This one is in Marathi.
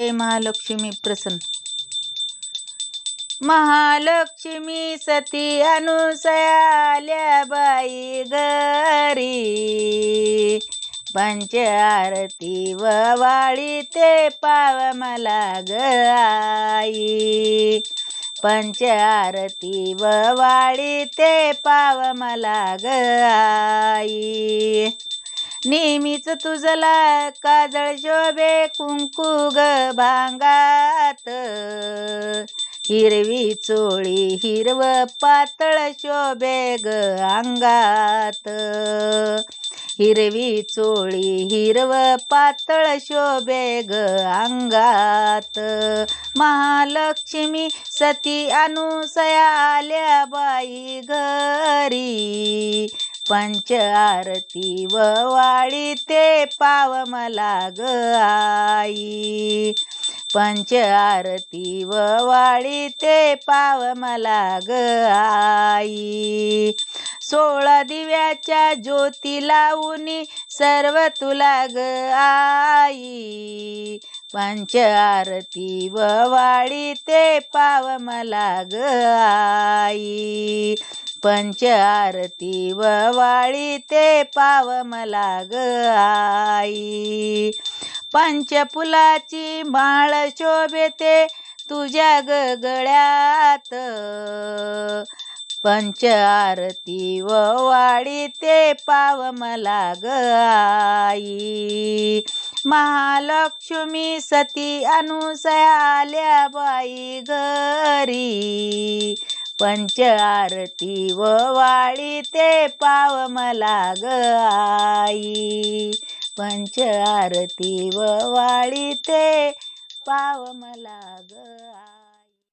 जय महालक्ष्मी प्रसन्न. महालक्ष्मी सती अनुसयाल्या बाई घरी. पंच आरती व वाळी ते पाव मला गाई पंच आरती व वाळी ते पाव मला गाई नेहमीच तुझला काजळ शोभे कुंकू ग भांगात. हिरवी चोळी हिरव पातळ शोभे ग अंगात. हिरवी चोळी हिरव पातळ शोभे ग अंगात. महालक्ष्मी सती अनुसया आल्या बाई घरी. पंच आरती व वाळी ते पाव मला ग आई. पंच आरती व वाळी ते पाव मला ग आई. सोळा दिव्याच्या ज्योती लावूनी सर्व तुला ग आई. पंच आरती व वाळी ते पाव मला ग आई. पंच आरती व वाळी ते पाव मला ग आई. पंचफुलाची माळ शोभेते तुझ्या गगळ्यात गळ्यात पंच आरती व वाळी ते पाव मला ग आई. महालक्ष्मी सती अनुसयाल्या बाई घरी. पंच आरती व वाळी ते पाव मला ग आई. पंच आरती व वाळी ते पाव मला ग